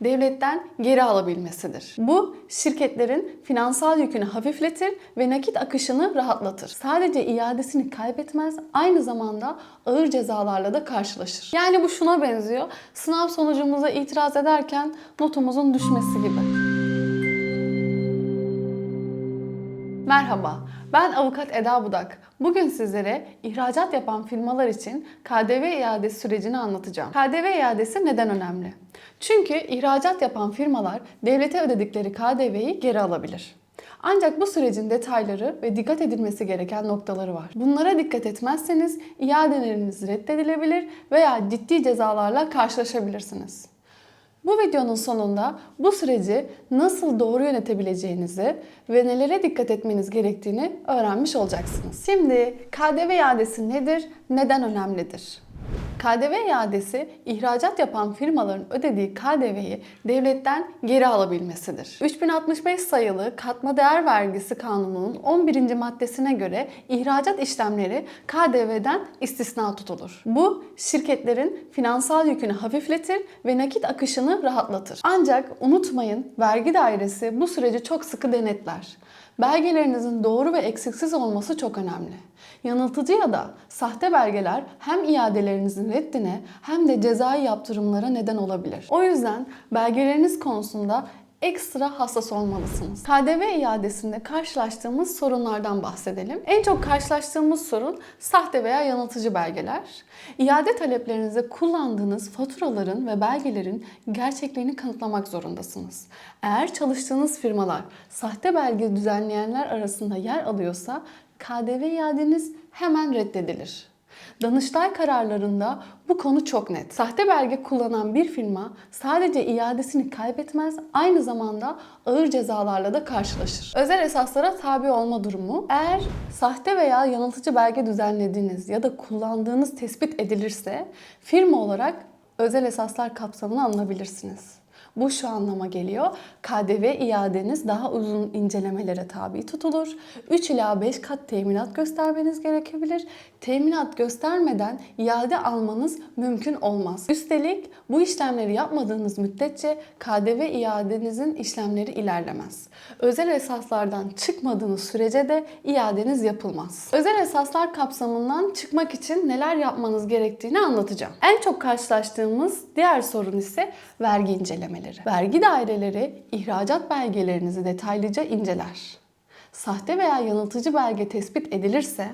devletten geri alabilmesidir. Bu şirketlerin finansal yükünü hafifletir ve nakit akışını rahatlatır. Sadece iadesini kaybetmez, aynı zamanda ağır cezalarla da karşılaşır. Yani bu şuna benziyor. Sınav sonucumuza itiraz ederken notumuzun düşmesi gibi. Merhaba, ben avukat Eda Budak. Bugün sizlere ihracat yapan firmalar için KDV iadesi sürecini anlatacağım. KDV iadesi neden önemli? Çünkü ihracat yapan firmalar devlete ödedikleri KDV'yi geri alabilir. Ancak bu sürecin detayları ve dikkat edilmesi gereken noktaları var. Bunlara dikkat etmezseniz iadeleriniz reddedilebilir veya ciddi cezalarla karşılaşabilirsiniz. Bu videonun sonunda bu süreci nasıl doğru yönetebileceğinizi ve nelere dikkat etmeniz gerektiğini öğrenmiş olacaksınız. Şimdi KDV iadesi nedir, neden önemlidir? KDV iadesi ihracat yapan firmaların ödediği KDV'yi devletten geri alabilmesidir. 3065 sayılı Katma Değer Vergisi Kanunu'nun 11. maddesine göre ihracat işlemleri KDV'den istisna tutulur. Bu şirketlerin finansal yükünü hafifletir ve nakit akışını rahatlatır. Ancak unutmayın vergi dairesi bu süreci çok sıkı denetler. Belgelerinizin doğru ve eksiksiz olması çok önemli. Yanıltıcı ya da sahte belgeler hem iadelerinizin reddine hem de cezai yaptırımlara neden olabilir. O yüzden belgeleriniz konusunda ekstra hassas olmalısınız. KDV iadesinde karşılaştığımız sorunlardan bahsedelim. En çok karşılaştığımız sorun sahte veya yanıltıcı belgeler. İade taleplerinizde kullandığınız faturaların ve belgelerin gerçekliğini kanıtlamak zorundasınız. Eğer çalıştığınız firmalar sahte belge düzenleyenler arasında yer alıyorsa KDV iadeniz hemen reddedilir. Danıştay kararlarında bu konu çok net. Sahte belge kullanan bir firma sadece iadesini kaybetmez, aynı zamanda ağır cezalarla da karşılaşır. Özel esaslara tabi olma durumu, eğer sahte veya yanıltıcı belge düzenlediğiniz ya da kullandığınız tespit edilirse firma olarak özel esaslar kapsamına alınabilirsiniz. Bu şu anlama geliyor. KDV iadeniz daha uzun incelemelere tabi tutulur. 3 ila 5 kat teminat göstermeniz gerekebilir. Teminat göstermeden iade almanız mümkün olmaz. Üstelik bu işlemleri yapmadığınız müddetçe KDV iadenizin işlemleri ilerlemez. Özel esaslardan çıkmadığınız sürece de iadeniz yapılmaz. Özel esaslar kapsamından çıkmak için neler yapmanız gerektiğini anlatacağım. En çok karşılaştığımız diğer sorun ise vergi incelemeleri. Vergi daireleri ihracat belgelerinizi detaylıca inceler. Sahte veya yanıltıcı belge tespit edilirse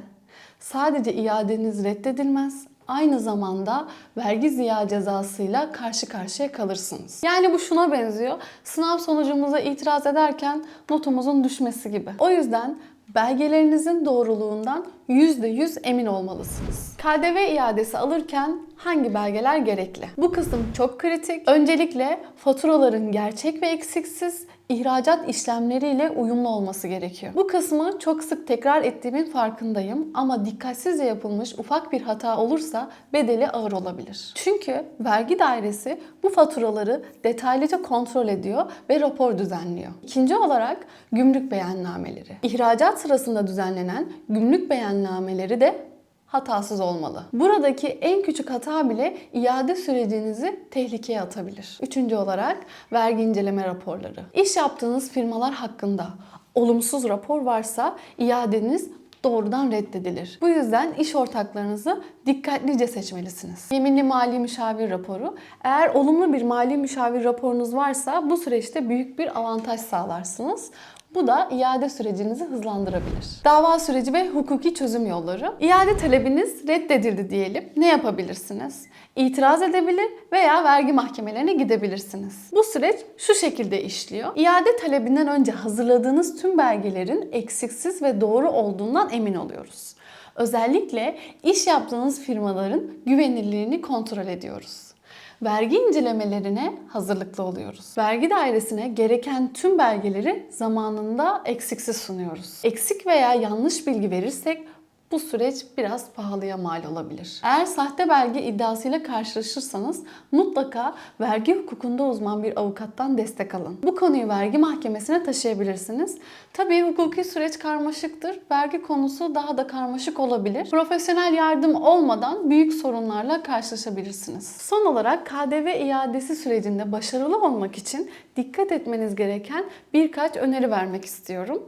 sadece iadeniz reddedilmez, aynı zamanda vergi ziya cezasıyla karşı karşıya kalırsınız. Yani bu şuna benziyor. Sınav sonucumuza itiraz ederken notumuzun düşmesi gibi. O yüzden belgelerinizin doğruluğundan %100 emin olmalısınız. KDV iadesi alırken hangi belgeler gerekli? Bu kısım çok kritik. Öncelikle faturaların gerçek ve eksiksiz ihracat işlemleriyle uyumlu olması gerekiyor. Bu kısmı çok sık tekrar ettiğimin farkındayım ama dikkatsizce yapılmış ufak bir hata olursa bedeli ağır olabilir. Çünkü vergi dairesi bu faturaları detaylıca kontrol ediyor ve rapor düzenliyor. İkinci olarak gümrük beyannameleri. İhracat sırasında düzenlenen gümrük beyannameleri de hatasız olmalı. Buradaki en küçük hata bile iade sürecinizi tehlikeye atabilir. Üçüncü olarak vergi inceleme raporları. İş yaptığınız firmalar hakkında olumsuz rapor varsa iadeniz doğrudan reddedilir. Bu yüzden iş ortaklarınızı dikkatlice seçmelisiniz. Yeminli mali müşavir raporu. Eğer olumlu bir mali müşavir raporunuz varsa bu süreçte büyük bir avantaj sağlarsınız. Bu da iade sürecinizi hızlandırabilir. Dava süreci ve hukuki çözüm yolları. İade talebiniz reddedildi diyelim. Ne yapabilirsiniz? İtiraz edebilir veya vergi mahkemelerine gidebilirsiniz. Bu süreç şu şekilde işliyor. İade talebinden önce hazırladığınız tüm belgelerin eksiksiz ve doğru olduğundan emin oluyoruz. Özellikle iş yaptığınız firmaların güvenilirliğini kontrol ediyoruz vergi incelemelerine hazırlıklı oluyoruz. Vergi dairesine gereken tüm belgeleri zamanında eksiksiz sunuyoruz. Eksik veya yanlış bilgi verirsek bu süreç biraz pahalıya mal olabilir. Eğer sahte belge iddiasıyla karşılaşırsanız mutlaka vergi hukukunda uzman bir avukattan destek alın. Bu konuyu vergi mahkemesine taşıyabilirsiniz. Tabii hukuki süreç karmaşıktır. Vergi konusu daha da karmaşık olabilir. Profesyonel yardım olmadan büyük sorunlarla karşılaşabilirsiniz. Son olarak KDV iadesi sürecinde başarılı olmak için dikkat etmeniz gereken birkaç öneri vermek istiyorum.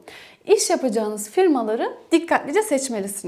İş yapacağınız firmaları dikkatlice seçmelisiniz.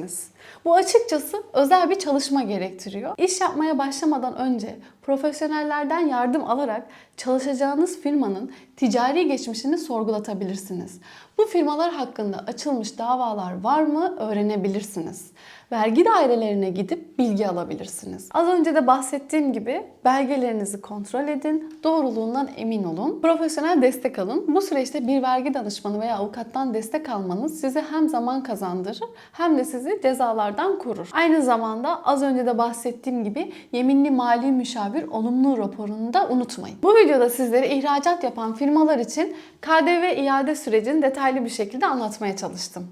Bu açıkçası özel bir çalışma gerektiriyor. İş yapmaya başlamadan önce profesyonellerden yardım alarak çalışacağınız firmanın ticari geçmişini sorgulatabilirsiniz. Bu firmalar hakkında açılmış davalar var mı öğrenebilirsiniz. Vergi dairelerine gidip bilgi alabilirsiniz. Az önce de bahsettiğim gibi belgelerinizi kontrol edin, doğruluğundan emin olun. Profesyonel destek alın. Bu süreçte bir vergi danışmanı veya avukattan destek almanız size hem zaman kazandırır hem de sizi cezalardan korur. Aynı zamanda az önce de bahsettiğim gibi yeminli mali müşavir olumlu raporunu da unutmayın. Bu videoda sizlere ihracat yapan firmalar için KDV iade sürecini detaylı bir şekilde anlatmaya çalıştım.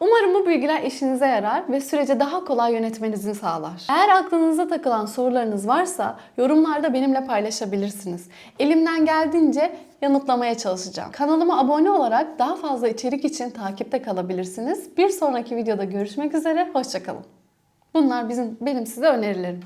Umarım bu bilgiler işinize yarar ve süreci daha kolay yönetmenizi sağlar. Eğer aklınıza takılan sorularınız varsa yorumlarda benimle paylaşabilirsiniz. Elimden geldiğince yanıtlamaya çalışacağım. Kanalıma abone olarak daha fazla içerik için takipte kalabilirsiniz. Bir sonraki videoda görüşmek üzere, hoşçakalın. Bunlar bizim benim size önerilerim.